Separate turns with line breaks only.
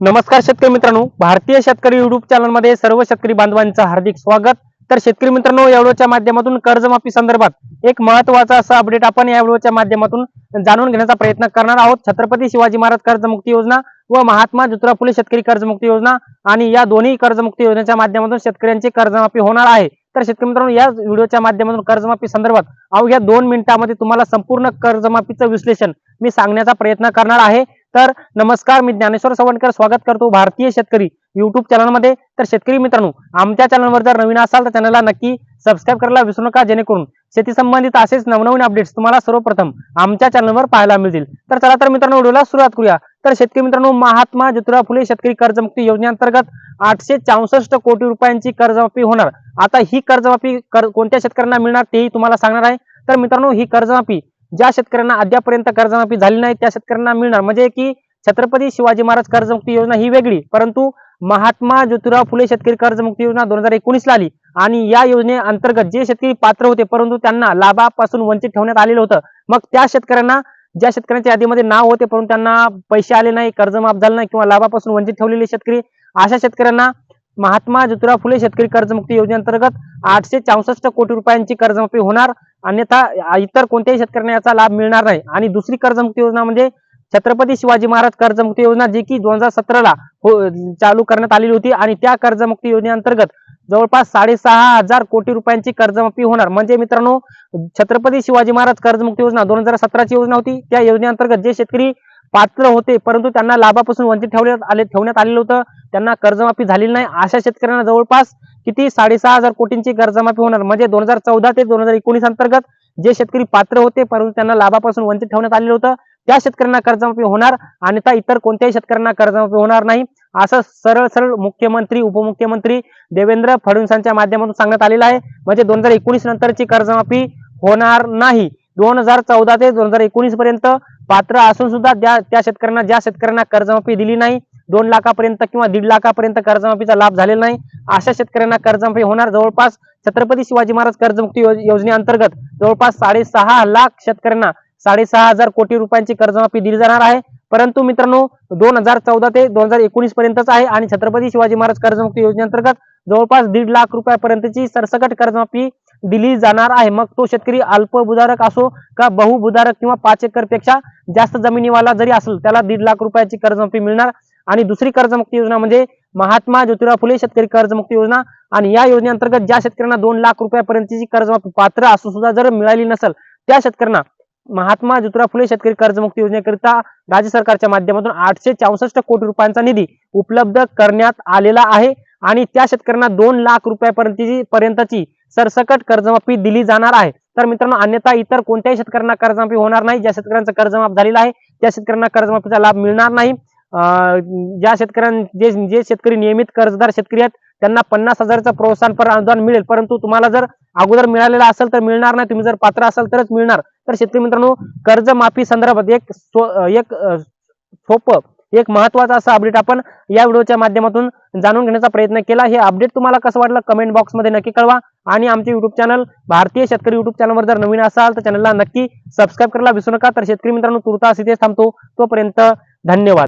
नमस्कार शेतकरी मित्रांनो भारतीय शेतकरी युट्यूब चॅनलमध्ये सर्व शेतकरी बांधवांचं हार्दिक स्वागत. तर शेतकरी मित्रांनो या व्हिडिओच्या माध्यमातून कर्जमाफी संदर्भात एक महत्त्वाचा असा अपडेट आपण या व्हिडिओच्या माध्यमातून जाणून घेण्याचा प्रयत्न करणार आहोत. छत्रपती शिवाजी महाराज कर्जमुक्ती योजना व महात्मा ज्योतिराव फुले शेतकरी कर्जमुक्ती योजना आणि या दोन्ही कर्जमुक्ती योजनेच्या माध्यमातून शेतकऱ्यांची कर्जमाफी होणार आहे. तर शेतकरी मित्रांनो या व्हिडिओच्या माध्यमातून कर्जमाफी संदर्भात अवघ्या दोन मिनिटांमध्ये तुम्हाला संपूर्ण कर्जमाफीचं विश्लेषण मी सांगण्याचा प्रयत्न करणार आहे. तर नमस्कार मी ज्ञानेश्वर सवणकर स्वागत करतो भारतीय शेतकरी युट्यूब चॅनलमध्ये तर शेतकरी मित्रांनो आमच्या चॅनलवर जर नवीन असाल तर चॅनलला नक्की सबस्क्राईब करायला विसरू नका जेणेकरून शेती संबंधित असेच नवनवीन अपडेट्स तुम्हाला सर्वप्रथम आमच्या चॅनलवर पाहायला मिळतील. तर चला तर मित्रांनो व्हिडिओला सुरुवात करूया. तर शेतकरी मित्रांनो महात्मा ज्योतिराव फुले शेतकरी कर्जमुक्ती योजनेअंतर्गत आठशे चौसष्ट कोटी रुपयांची कर्जमाफी होणार. आता ही कर्जमाफी कर- कोणत्या शेतकऱ्यांना मिळणार तेही तुम्हाला सांगणार आहे. तर मित्रांनो ही कर्जमाफी ज्या शेतकऱ्यांना अद्यापर्यंत कर्जमाफी झाली नाही त्या शेतकऱ्यांना मिळणार. म्हणजे की छत्रपती शिवाजी महाराज कर्जमुक्ती योजना ही वेगळी परंतु महात्मा ज्योतिराव फुले शेतकरी कर्जमुक्ती योजना दोन हजार एकोणीसला आली. आणि या योजनेअंतर्गत जे शेतकरी पात्र होते परंतु त्यांना लाभापासून वंचित ठेवण्यात आलेलं होतं. मग त्या शेतकऱ्यांना ज्या शेतकऱ्यांच्या यादीमध्ये नाव होते परंतु त्यांना पैसे आले नाही कर्ज माफ झालं नाही किंवा लाभापासून वंचित ठेवलेले शेतकरी अशा शेतकऱ्यांना महात्मा ज्योतिराव फुले शेतकरी कर्जमुक्ती योजनेअंतर्गत आठशे चौसष्ट कोटी रुपयांची कर्जमाफी होणार. अन्यथा इतर कोणत्याही शेतकऱ्यांना याचा लाभ मिळणार नाही. आणि दुसरी कर्जमुक्ती योजना म्हणजे छत्रपती शिवाजी महाराज कर्जमुक्ती योजना जी की दोन हजार सतराला हो, चालू करण्यात आलेली होती. आणि त्या कर्जमुक्ती योजनेअंतर्गत जवळपास साडेसहा हजार कोटी रुपयांची कर्जमाफी होणार. म्हणजे मित्रांनो छत्रपती शिवाजी महाराज कर्जमुक्ती योजना दोन हजार सतराची योजना होती. त्या योजनेअंतर्गत जे शेतकरी पात्र होते परंतु त्यांना लाभापासून वंचित ठेवण्यात आले ठेवण्यात आलेलं होतं त्यांना कर्जमाफी झालेली नाही. अशा शेतकऱ्यांना जवळपास किती? साडेसहा हजार कोटींची कर्जमाफी होणार. म्हणजे दोन हजार चौदा ते दोन हजार एकोणीस अंतर्गत जे शेतकरी पात्र होते परंतु त्यांना लाभापासून वंचित ठेवण्यात आलेलं होतं त्या शेतकऱ्यांना कर्जमाफी होणार. आणि इतर कोणत्याही शेतकऱ्यांना कर्जमाफी होणार नाही. असं सरळ सरळ मुख्यमंत्री उपमुख्यमंत्री देवेंद्र फडणवीसांच्या माध्यमातून सांगण्यात आलेलं आहे. म्हणजे दोन हजार एकोणीस नंतरची कर्जमाफी होणार नाही. दोन हजार चौदा ते दोन हजार एकोणीस पर्यंत पात्र असून सुद्धा त्या त्या शेतकऱ्यांना ज्या शेतकऱ्यांना कर्जमाफी दिली नाही दोन लाखापर्यंत किंवा दीड लाखापर्यंत कर्जमाफीचा लाभ झालेला नाही अशा शेतकऱ्यांना कर्जमाफी होणार. जवळपास छत्रपती शिवाजी महाराज कर्जमुक्ती योजनेअंतर्गत जवळपास साडेसहा लाख शेतकऱ्यांना साडेसहा हजार कोटी रुपयांची कर्जमाफी दिली जाणार आहे. परंतु मित्रांनो दोन हजार चौदा ते दोन हजार एकोणीस पर्यंतच आहे आणि छत्रपती शिवाजी महाराज कर्जमुक्ती योजनेअंतर्गत जवळपास दीड लाख रुपयापर्यंतची सरसकट कर्जमाफी दिली जाणार आहे. मग तो शेतकरी अल्पभूधारक असो का बहुभूधारक किंवा पाच एकरपेक्षा जास्त जमिनीवाला जरी असेल त्याला दीड लाख रुपयाची कर्जमाफी मिळणार. आणि दुसरी कर्जमुक्ती योजना म्हणजे महात्मा ज्योतिराव फुले शेतकरी कर्जमुक्ती योजना. आणि या योजनेअंतर्गत ज्या शेतकऱ्यांना दोन लाख रुपयापर्यंतची कर्जमाफी पात्र असू सुद्धा जर मिळाली नसेल त्या शेतकऱ्यांना महात्मा ज्योतिराव फुले शेतकरी कर्जमुक्ती योजनेकरिता राज्य सरकारच्या माध्यमातून आठशे चौसष्ट कोटी रुपयांचा निधी उपलब्ध करण्यात आलेला आहे. आणि त्या शेतकऱ्यांना दोन लाख रुपयापर्यंतची पर्यंतची सरसकट कर्जमाफी दिली जाणार आहे. तर मित्रांनो अन्यथा इतर कोणत्याही शेतकऱ्यांना कर्जमाफी होणार नाही. ज्या शेतकऱ्यांचा कर्जमाफ झालेला आहे त्या शेतकऱ्यांना कर्जमाफीचा लाभ मिळणार नाही. ज्या शेतकऱ्यां जे जे शेतकरी नियमित कर्जदार शेतकरी आहेत त्यांना पन्नास हजारचं प्रोत्साहनपर अनुदान मिळेल. परंतु तुम्हाला जर अगोदर मिळालेलं असेल तर मिळणार नाही. तुम्ही जर पात्र असाल तरच मिळणार. तर शेतकरी मित्रांनो कर्जमाफी संदर्भात एक सो एक सोपं एक महत्त्वाचा असं अपडेट आपण या व्हिडिओच्या माध्यमातून जाणून घेण्याचा प्रयत्न केला. हे अपडेट तुम्हाला कसं वाटलं कमेंट बॉक्समध्ये नक्की कळवा आणि आमचे युट्यूब चॅनल भारतीय शेतकरी युट्यूब चॅनलवर जर नवीन असाल तर चॅनलला नक्की सबस्क्राईब करायला विसरू नका. तर शेतकरी मित्रांनो तुर्तास असे थांबतो. तोपर्यंत धन्यवाद.